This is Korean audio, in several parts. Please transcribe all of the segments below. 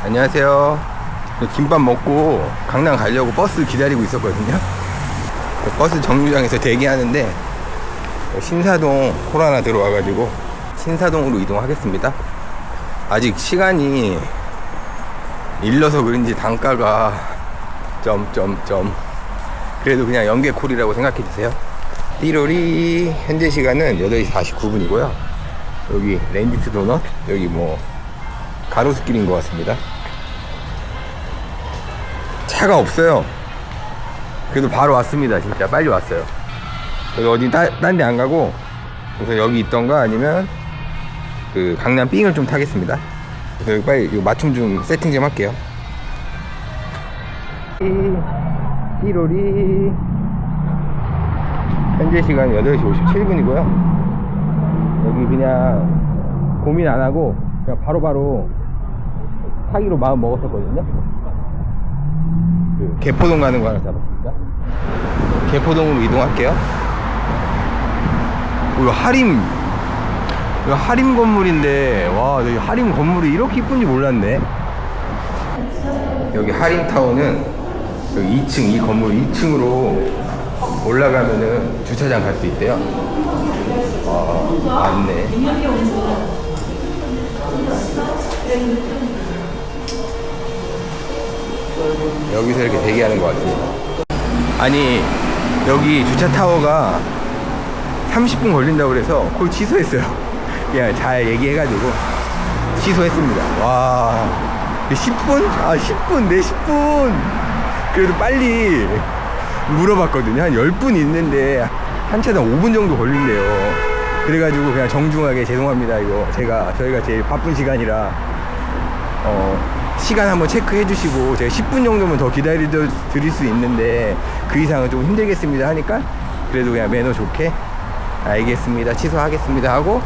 안녕하세요. 김밥 먹고 강남 가려고 버스 기다리고 있었거든요. 버스 정류장에서 대기하는데 신사동 코로나 들어와가지고 신사동으로 이동하겠습니다. 아직 시간이 일러서 그런지 단가가 점점점 그래도 그냥 연계콜이라고 생각해 주세요. 띠로리 현재 시간은 8시 49분이고요. 여기 랜디스 도넛 여기 뭐 가로수길인 것 같습니다. 차가 없어요. 그래도 바로 왔습니다. 진짜 빨리 왔어요. 여기 어디 딴 데 안 가고 그래서 여기 있던가 아니면 그 강남 삥을 좀 타겠습니다. 그래서 빨리 이거 맞춤 좀 세팅 좀 할게요. 띠로리 현재 시간 8시 57분이고요. 여기 그냥 고민 안 하고 그냥 바로바로 타기로 마음 먹었었거든요. 그 개포동 가는 거 하나 잡았습니다. 개포동으로 이동할게요. 오, 이거 하림, 이거 하림 건물인데, 와, 여기 하림 건물이 이렇게 이쁜지 몰랐네. 여기 하림타워는 여기 2층, 이 건물 2층으로 올라가면은 주차장 갈 수 있대요. 아, 맞네. 여기서 이렇게 대기하는 것 같습니다. 아니, 여기 주차 타워가 30분 걸린다고 그래서 그걸 취소했어요. 그냥 잘 얘기해가지고 취소했습니다. 와, 10분? 아, 10분, 네, 10분. 그래도 빨리 물어봤거든요. 한 10분 있는데 한 차당 5분 정도 걸린대요. 그래가지고 그냥 정중하게 죄송합니다. 이거 제가, 저희가 제일 바쁜 시간이라, 어, 시간 한번 체크해 주시고 제가 10분 정도면 더 기다려 드릴 수 있는데 그 이상은 좀 힘들겠습니다 하니까 그래도 그냥 매너 좋게 알겠습니다. 취소하겠습니다 하고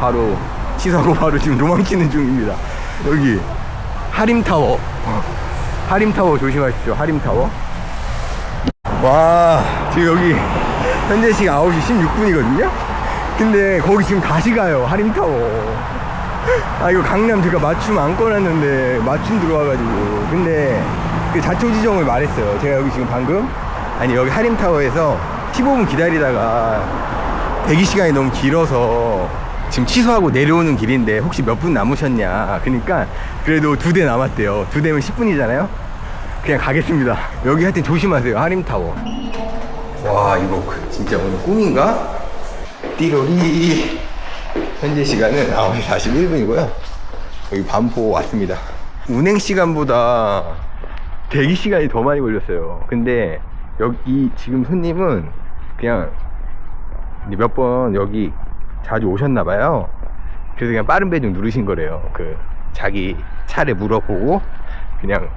바로 취소하고 바로 지금 도망치는 중입니다. 여기 하림타워. 하림타워 조심하십시오. 하림타워. 와 지금 여기 현재 시간 9시 16분이거든요? 근데 거기 지금 다시 가요. 하림타워 아 이거 강남 제가 맞춤 안 꺼놨는데 맞춤 들어와가지고. 근데 그 자초 지정을 말했어요. 제가 여기 지금 방금? 아니 여기 하림타워에서 15분 기다리다가 대기 시간이 너무 길어서 지금 취소하고 내려오는 길인데 혹시 몇 분 남으셨냐? 그러니까 그래도 두 대 남았대요. 두 대면 10분이잖아요? 그냥 가겠습니다. 여기 하여튼 조심하세요. 하림타워. 와 이거 그 진짜 오늘 꿈인가? 띠로리 현재 시간은 9시 41분이고요. 여기 반포 왔습니다. 운행 시간보다 대기 시간이 더 많이 걸렸어요. 근데 여기 지금 손님은 그냥 몇 번 여기 자주 오셨나봐요. 그래서 그냥 빠른 배송 누르신 거래요. 그 자기 차를 물어보고 그냥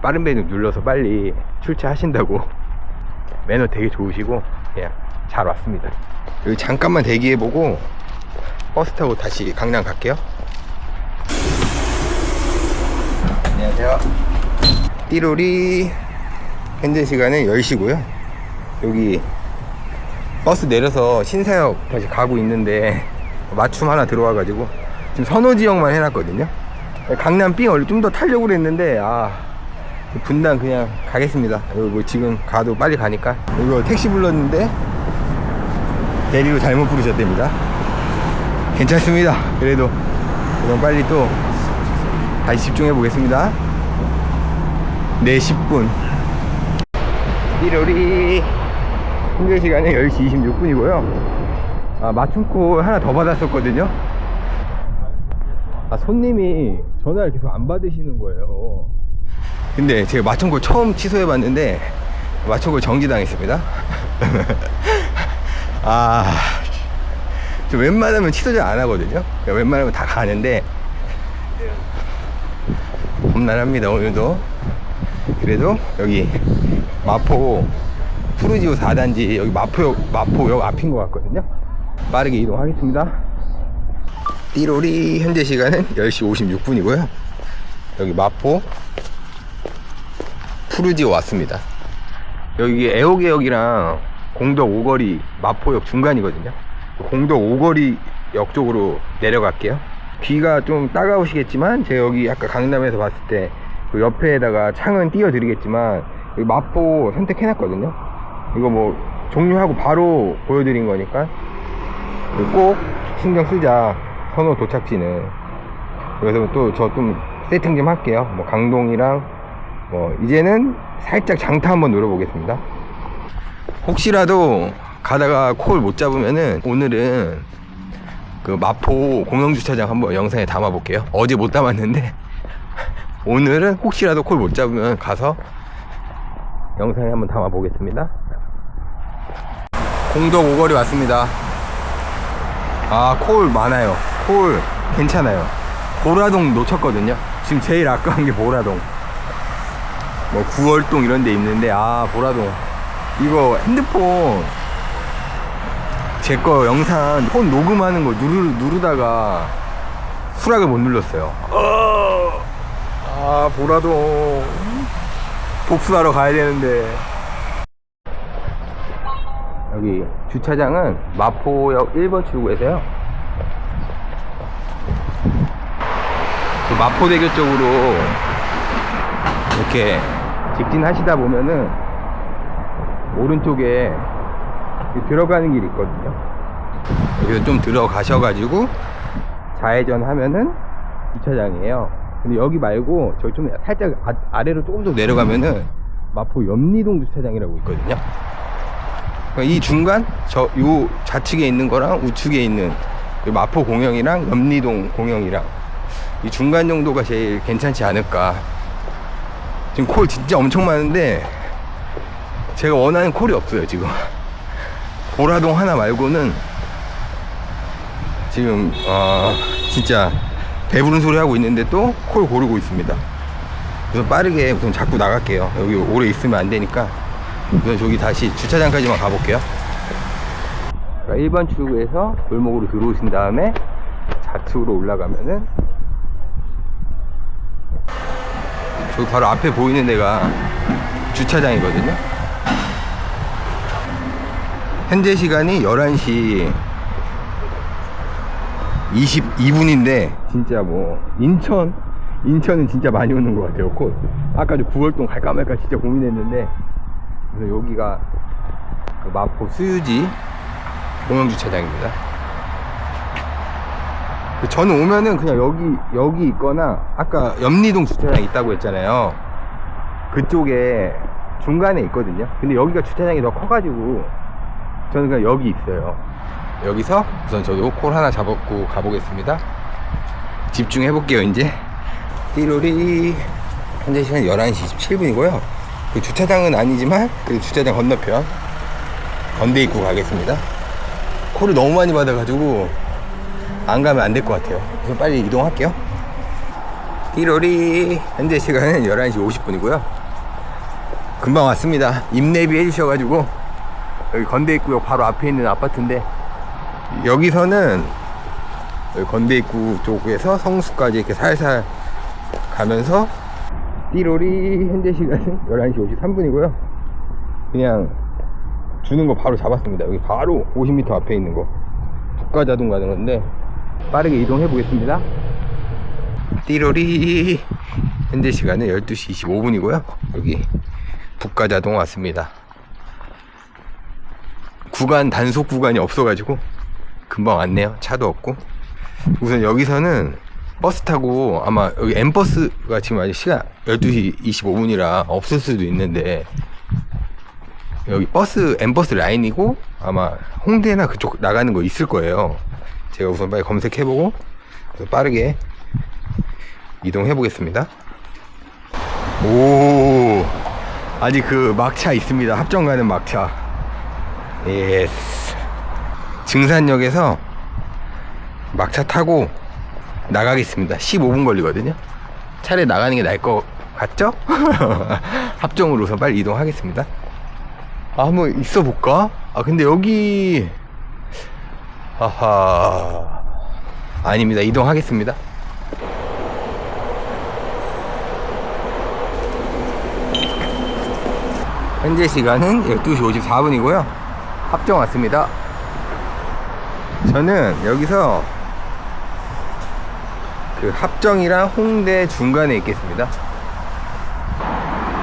빠른 배송 눌러서 빨리 출차하신다고 매너 되게 좋으시고 그냥 잘 왔습니다. 여기 잠깐만 대기해보고 버스 타고 다시 강남 갈게요. 안녕하세요. 띠로리 현재 시간은 10시고요. 여기 버스 내려서 신사역 다시 가고 있는데 맞춤 하나 들어와가지고 지금 선호 지역만 해놨거든요. 강남 삥 원래 좀 더 타려고 그랬는데 아 분당 그냥 가겠습니다. 이거 지금 가도 빨리 가니까 이거 택시 불렀는데 대리로 잘못 부르셨답니다. 괜찮습니다. 그래도 그럼 빨리 또 다시 집중해 보겠습니다. 네 10분. 띠로리 현재 시간은 10시 26분이고요. 아, 맞춤콜 하나 더 받았었거든요. 아, 손님이 전화를 계속 안 받으시는 거예요. 근데 제가 맞춤콜 처음 취소해 봤는데 맞춤콜 정지당했습니다. 아, 저 웬만하면 취소 잘안 하거든요. 그러니까 웬만하면 다 가는데 험난합니다 오늘도. 그래도 여기 마포 푸르지오 4단지 여기 마포역 마포역 앞인 것 같거든요. 빠르게 이동하겠습니다. 띠로리 현재 시간은 10시 56분이고요. 여기 마포 푸르지오 왔습니다. 여기 애호개역이랑 공덕 오거리 마포역 중간이거든요. 공덕 오거리 역 쪽으로 내려갈게요. 귀가 좀 따가우시겠지만 제가 여기 아까 강남에서 봤을 때 그 옆에다가 창은 띄워드리겠지만 마포 선택해놨거든요. 이거 뭐 종료하고 바로 보여드린 거니까 꼭 신경 쓰자 선호 도착지는. 그래서 또 저 좀 세팅 좀 할게요. 뭐 강동이랑 뭐 이제는 살짝 장타 한번 노려보겠습니다. 혹시라도 가다가 콜 못 잡으면은 오늘은 그 마포 공영주차장 한번 영상에 담아 볼게요. 어제 못 담았는데 오늘은 혹시라도 콜 못 잡으면 가서 영상에 한번 담아 보겠습니다. 공덕 오거리 왔습니다. 아 콜 많아요. 콜 괜찮아요. 보라동 놓쳤거든요. 지금 제일 아까운 게 보라동. 뭐 구월동 이런 데 있는데 아 보라동. 이거 핸드폰 제 거 영상 폰 녹음하는 거 누르, 누르다가 수락을 못 눌렀어요. 어, 아 보라동 복수하러 가야 되는데. 여기 주차장은 마포역 1번 출구에서요. 그 마포대교 쪽으로 이렇게 직진하시다 보면은 오른쪽에 들어가는 길이 있거든요. 여기서 좀 들어가셔가지고 좌회전 하면은 주차장이에요. 근데 여기 말고 저기 좀 살짝 아, 래로 조금 더 내려가면은 마포 염리동 주차장이라고 있거든요. 그러니까 이 중간 저 요 좌측에 있는 거랑 우측에 있는 이 마포 공영이랑 염리동 공영이랑 이 중간 정도가 제일 괜찮지 않을까. 지금 콜 진짜 엄청 많은데 제가 원하는 콜이 없어요 지금 보라동 하나 말고는 지금 어 진짜 배부른 소리 하고 있는데 또 콜 고르고 있습니다. 우선 빠르게 우선 자꾸 나갈게요. 여기 오래 있으면 안 되니까. 우선 저기 다시 주차장까지만 가볼게요. 그러니까 1번 출구에서 골목으로 들어오신 다음에 좌측으로 올라가면은 저기 바로 앞에 보이는 데가 주차장이거든요 현재 시간이 11시 22분인데 진짜 뭐 인천 인천은 진짜 많이 오는 것 같아요. 곧 아까 저 9월동 갈까 말까 진짜 고민했는데 그래서 여기가 그 마포 수유지 공영주차장입니다. 그 저는 오면은 그냥 여기 여기 있거나 아까 염리동 주차장 있다고 했잖아요. 그쪽에 중간에 있거든요. 근데 여기가 주차장이 더 커가지고 저는 그냥 여기 있어요. 여기서 우선 저도 콜 하나 잡았고 가보겠습니다. 집중해 볼게요 이제. 띠로리. 현재 시간 11시 27분이고요. 그 주차장은 아니지만 그 주차장 건너편 건대 입구 가겠습니다. 콜을 너무 많이 받아가지고 안 가면 안 될 것 같아요. 그래서 빨리 이동할게요. 띠로리. 현재 시간은 11시 50분이고요. 금방 왔습니다. 임내비 해주셔가지고 여기 건대 입구역 바로 앞에 있는 아파트인데 여기서는 여기 건대 입구 쪽에서 성수까지 이렇게 살살 가면서 띠로리 현재 시간은 11시 53분이고요. 그냥 주는 거 바로 잡았습니다. 여기 바로 50m 앞에 있는 거. 북가자동 가는 건데 빠르게 이동해 보겠습니다. 띠로리 현재 시간은 12시 25분이고요. 여기 북가자동 왔습니다 구간 단속 구간이 없어가지고 금방 왔네요. 차도 없고. 우선 여기서는 버스 타고 아마 여기 M버스가 지금 아직 시간 12시 25분이라 없을 수도 있는데 여기 버스 M버스 라인이고 아마 홍대나 그쪽 나가는 거 있을 거예요. 제가 우선 빨리 검색해보고 빠르게 이동해 보겠습니다. 오 아직 그 막차 있습니다. 합정 가는 막차 예스 증산역에서 막차 타고 나가겠습니다. 15분 걸리거든요. 차라리 나가는 게 나을 것 같죠? 합정으로 우선 빨리 이동하겠습니다. 아 한번 있어 볼까? 아 근데 여기 아하. 아닙니다. 이동하겠습니다. 현재 시간은 12시 54분이고요 합정 왔습니다 저는 여기서 그 합정이랑 홍대 중간에 있겠습니다.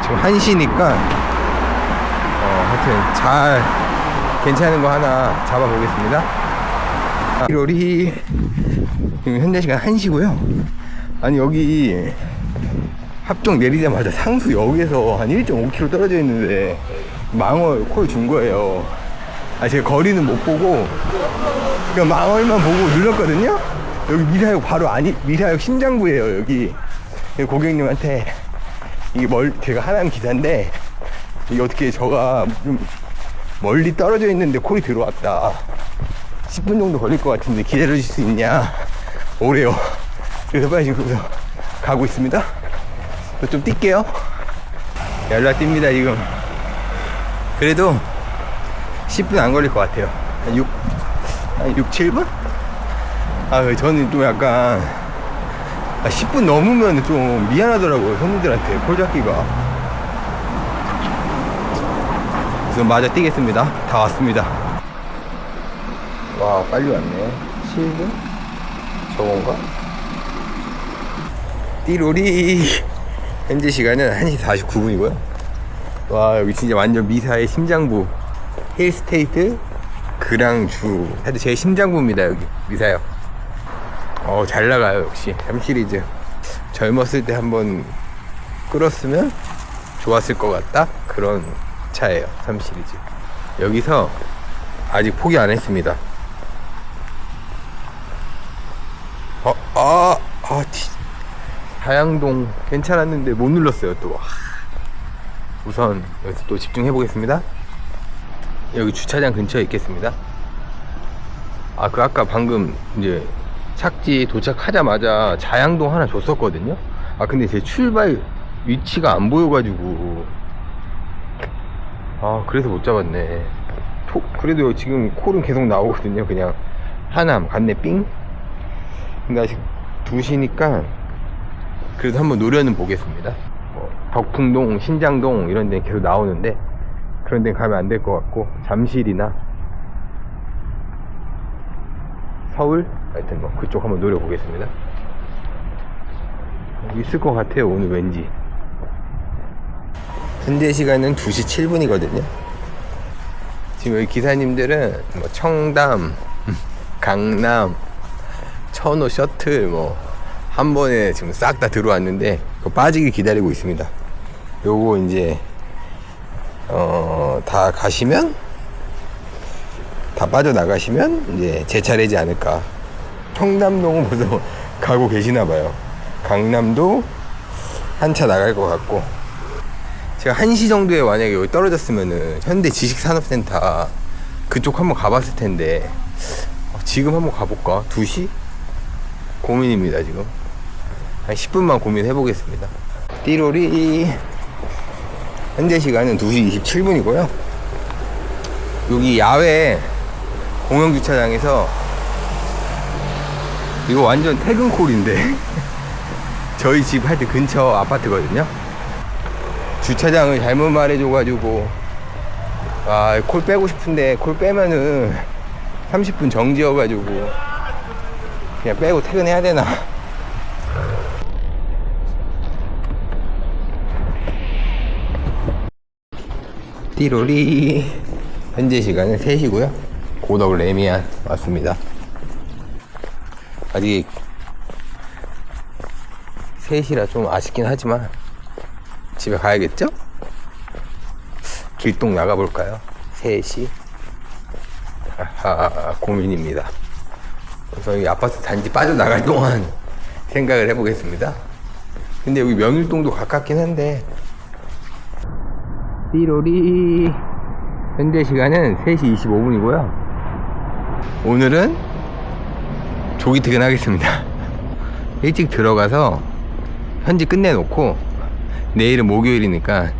지금 1시니까 어, 하여튼 잘 괜찮은 거 하나 잡아보겠습니다. 1월이 지금 현재 시간 1시고요. 아니 여기 합정 내리자마자 상수 역에서 한 1.5km 떨어져 있는데 망월 콜준 거예요. 아 제가 거리는 못 보고 그냥 망월만 보고 눌렀거든요. 여기 미사역 바로 아니 미사역 심장부예요 여기. 고객님한테 이게 멀 제가 하남 기사인데 이게 어떻게 저가 좀 멀리 떨어져 있는데 콜이 들어왔다. 10분 정도 걸릴 것 같은데 기다려 주실 수 있냐? 오래요. 그래서 빨리 지금 가고 있습니다. 저좀 뛸게요. 연락 뜁니다, 지금. 그래도 10분 안 걸릴 것 같아요. 한 6, 한 6, 7분? 아, 저는 좀 약간, 아, 10분 넘으면 좀 미안하더라고요, 손님들한테, 콜 잡기가. 그래서 마저 뛰겠습니다. 다 왔습니다. 와, 빨리 왔네. 7분? 저건가? 띠로리. 현재 시간은 1시 49분이고요. 와, 여기 진짜 완전 미사의 심장부. 힐스테이트 그랑주. 하여튼 제 심장부입니다, 여기. 미사요. 어, 잘 나가요, 역시. 3 시리즈. 젊었을 때 한번 끌었으면 좋았을 것 같다? 그런 차예요, 3 시리즈. 여기서 아직 포기 안 했습니다. 어, 아, 아, 티. 하양동 괜찮았는데 못 눌렀어요, 또. 하. 우선 여기서 또 집중해 보겠습니다. 여기 주차장 근처에 있겠습니다. 아, 그 아까 방금 이제 착지 도착하자마자 자양동 하나 줬었거든요. 아, 근데 제 출발 위치가 안 보여가지고. 아, 그래서 못 잡았네. 토- 그래도 지금 콜은 계속 나오거든요. 그냥 하남, 갔네, 삥. 근데 아직 2시니까 그래도 한번 노려는 보겠습니다. 뭐 덕풍동, 신장동 이런 데 계속 나오는데 그런 데 가면 안 될 것 같고 잠실이나 서울 하여튼 뭐 그쪽 한번 노려보겠습니다. 있을 것 같아요 오늘 왠지 현재 시간은 2시 7분이거든요. 지금 여기 기사님들은 뭐 청담, 강남, 천호 셔틀 뭐 한 번에 지금 싹 다 들어왔는데 그거 빠지길 기다리고 있습니다. 요거 이제 어 다 가시면 다 빠져 나가시면 이제 제 차례지 않을까. 청담동은 벌써 가고 계시나 봐요. 강남도 한 차 나갈 것 같고 제가 1시 정도에 만약에 여기 떨어졌으면은 현대 지식산업센터 그쪽 한번 가봤을 텐데 어, 지금 한번 가볼까? 2시? 고민입니다 지금 한 10분만 고민해 보겠습니다 띠로리 현재 시간은 2시 27분이고요. 여기 야외 공영 주차장에서 이거 완전 퇴근콜인데 저희 집 할 때 근처 아파트거든요. 주차장을 잘못 말해줘가지고 아 콜 빼고 싶은데 콜 빼면은 30분 정지여가지고 그냥 빼고 퇴근해야 되나 띠로리. 현재 시간은 3시고요. 고덕 레미안 왔습니다. 아직 3시라 좀 아쉽긴 하지만 집에 가야겠죠? 길동 나가볼까요? 3시. 아하 고민입니다. 그래서 이 아파트 단지 빠져나갈 동안 생각을 해보겠습니다. 근데 여기 명일동도 가깝긴 한데 띠로리. 현재 시간은 3시 25분이고요. 오늘은 조기 퇴근하겠습니다. 일찍 들어가서 현지 끝내놓고 내일은 목요일이니까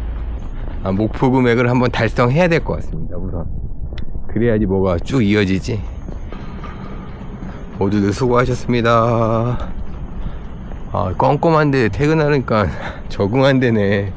아, 목표 금액을 한번 달성해야 될 것 같습니다 우선. 그래야지 뭐가 쭉 이어지지. 모두들 수고하셨습니다. 아 껌껌한데 퇴근하니까 적응 안 되네